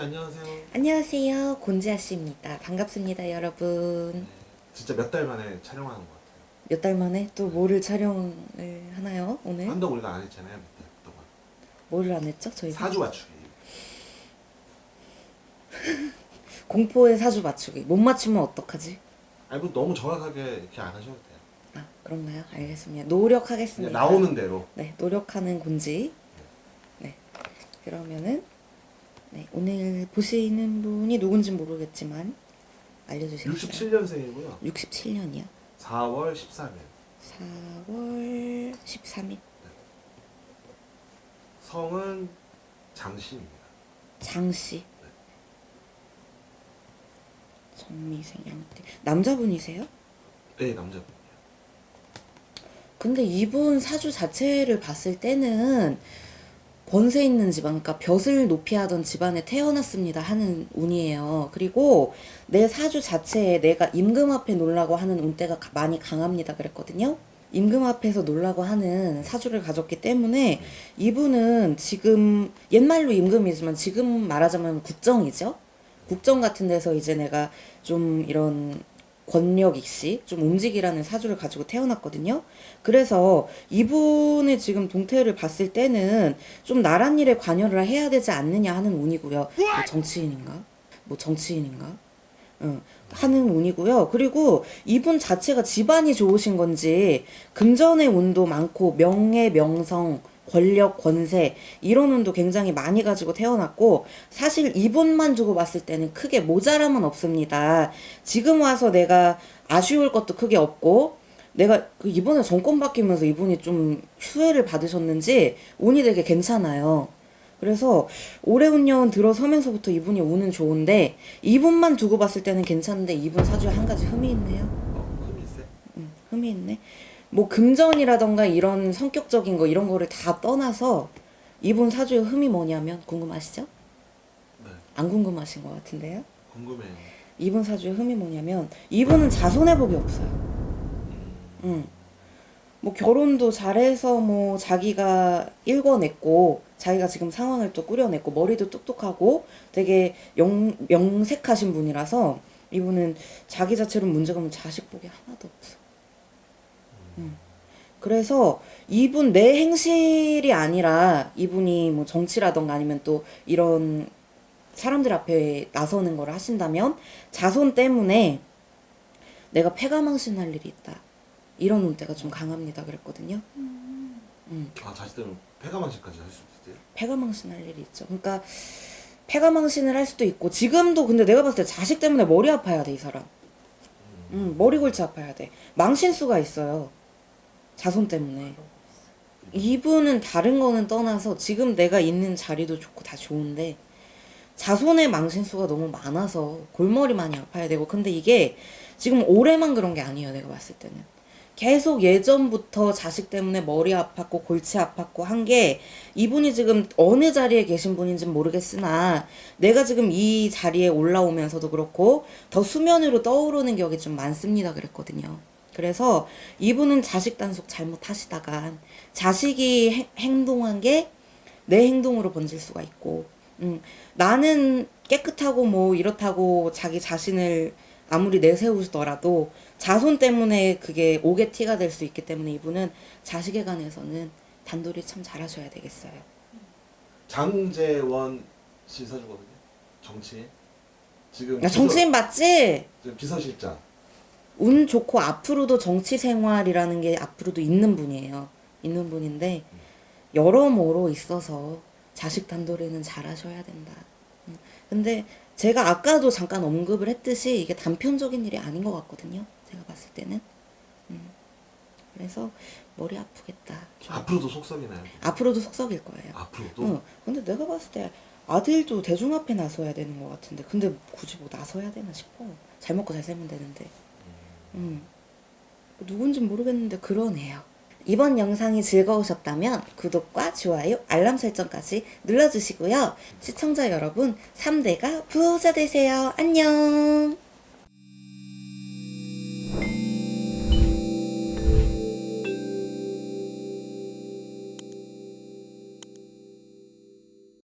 네 안녕하세요. 안녕하세요. 곤지아 씨입니다. 반갑습니다, 여러분. 진짜 몇 달 만에 촬영하는 것 같아요. 몇 달 만에 또 뭐를 촬영을 하나요? 오늘? 한동 우리가 안 했잖아요 몇달 동안. 뭐를 안 했죠? 저희 사주 맞추기. 공포의 사주 맞추기. 못 맞추면 어떡하지? 아니 뭐 너무 정확하게 이렇게 안 하셔도 돼요. 아, 그런가요? 알겠습니다. 노력하겠습니다. 나오는 대로. 네, 노력하는 곤지. 네. 그러면은 네, 오늘 보시는 분이 누군지 모르겠지만 알려주시겠어요? 67년생이고요. 67년이요. 4월 13일. 4월 13일. 성은 장씨입니다. 장씨. 정미생 양띠. 남자분이세요? 네 남자분. 근데 이분 사주 자체를 봤을 때는 권세 있는 집안, 그러니까 벼슬 높이 하던 집안에 태어났습니다 하는 운이에요. 그리고 내 사주 자체에 내가 임금 앞에 놀라고 하는 운대가 가- 많이 강합니다 그랬거든요. 임금 앞에서 놀라고 하는 사주를 가졌기 때문에 이분은 지금 옛말로 임금이지만 지금 말하자면 국정이죠. 국정 같은 데서 이제 내가 좀 이런 권력 익시, 좀 움직이라는 사주를 가지고 태어났거든요. 그래서 이분의 지금 동태를 봤을 때는 좀 나란 일에 관여를 해야 되지 않느냐 하는 운이고요. 뭐 정치인인가? 뭐 정치인인가? 응, 하는 운이고요. 그리고 이분 자체가 집안이 좋으신 건지 금전의 운도 많고 명예, 명성, 권력, 권세 이런 운도 굉장히 많이 가지고 태어났고 사실 이분만 두고 봤을 때는 크게 모자람은 없습니다. 지금 와서 내가 아쉬울 것도 크게 없고 내가 그 이번에 정권 바뀌면서 이분이 좀 휴해를 받으셨는지 운이 되게 괜찮아요. 그래서 올해 운년 들어서면서부터 이분이 운은 좋은데 이분만 두고 봤을 때는 괜찮은데 이분 사주에 한 가지 흠이 있네요. 어, 흠이? 음, 흠이 있네. 뭐 금전이라던가 이런 성격적인 거 이런 거를 다 떠나서 이분 사주의 흠이 뭐냐면 궁금하시죠? 네 안 궁금하신 것 같은데요? 궁금해요. 이분 사주의 흠이 뭐냐면 이분은 자손해복이 없어요. 음. 뭐 결혼도 잘해서 뭐 자기가 일궈냈고 자기가 지금 상황을 또 꾸려냈고 머리도 똑똑하고 되게 영, 명색하신 분이라서 이분은 자기 자체로 문제가 없는 자식 복이 하나도 없어. 음. 그래서 이분 내 행실이 아니라 이분이 뭐 정치라던가 아니면 또 이런 사람들 앞에 나서는 걸 하신다면 자손 때문에 내가 패가망신할 일이 있다. 이런 운때가 좀 강합니다. 그랬거든요. 음, 아 자식 때문에 폐가망신까지 할 수 있어요? 패가망신할 일이 있죠. 그러니까 패가망신을 할 수도 있고 지금도 근데 내가 봤을 때 자식 때문에 머리 아파야 돼 이 사람. 음, 머리 골치 아파야 돼. 망신수가 있어요. 자손 때문에. 이분은 다른 거는 떠나서 지금 내가 있는 자리도 좋고 다 좋은데 자손의 망신수가 너무 많아서 골머리 많이 아파야 되고 근데 이게 지금 올해만 그런 게 아니에요 내가 봤을 때는 계속 예전부터 자식 때문에 머리 아팠고 골치 아팠고 한 게 이분이 지금 어느 자리에 계신 분인지는 모르겠으나 내가 지금 이 자리에 올라오면서도 그렇고 더 수면 으로 떠오르는 격이 좀 많습니다 그랬거든요. 그래서 이분은 자식 단속 잘못하시다가 자식이 행- 행동한 게 내 행동으로 번질 수가 있고, 음, 나는 깨끗하고 뭐 이렇다고 자기 자신을 아무리 내세우더라도 자손 때문에 그게 옥의 티가 될 수 있기 때문에 이분은 자식에 관해서는 단돌이 참 잘하셔야 되겠어요. 장재원 씨 사주거든요. 정치인. 지금 야, 정치인 맞지? 비서, 지금 비서실장. 운 좋고 앞으로도 정치 생활이라는 게 앞으로도 있는 분이에요. 있는 분인데 여러모로 있어서 자식 단돌이는 잘하셔야 된다. 음, 근데 제가 아까도 잠깐 언급을 했듯이 이게 단편적인 일이 아닌 것 같거든요. 제가 봤을 때는. 음, 그래서 머리 아프겠다. 좀. 앞으로도 속썩이 나요? 앞으로도 속썩일 거예요. 앞으로도? 응. 근데 내가 봤을 때 아들도 대중 앞에 나서야 되는 것 같은데 근데 굳이 뭐 나서야 되나 싶어. 잘 먹고 잘 살면 되는데. 음. 누군진 모르겠는데 그러네요. 이번 영상이 즐거우셨다면 구독과 좋아요, 알람 설정까지 눌러주시고요. 시청자 여러분, 3대가 부호자 되세요. 안녕!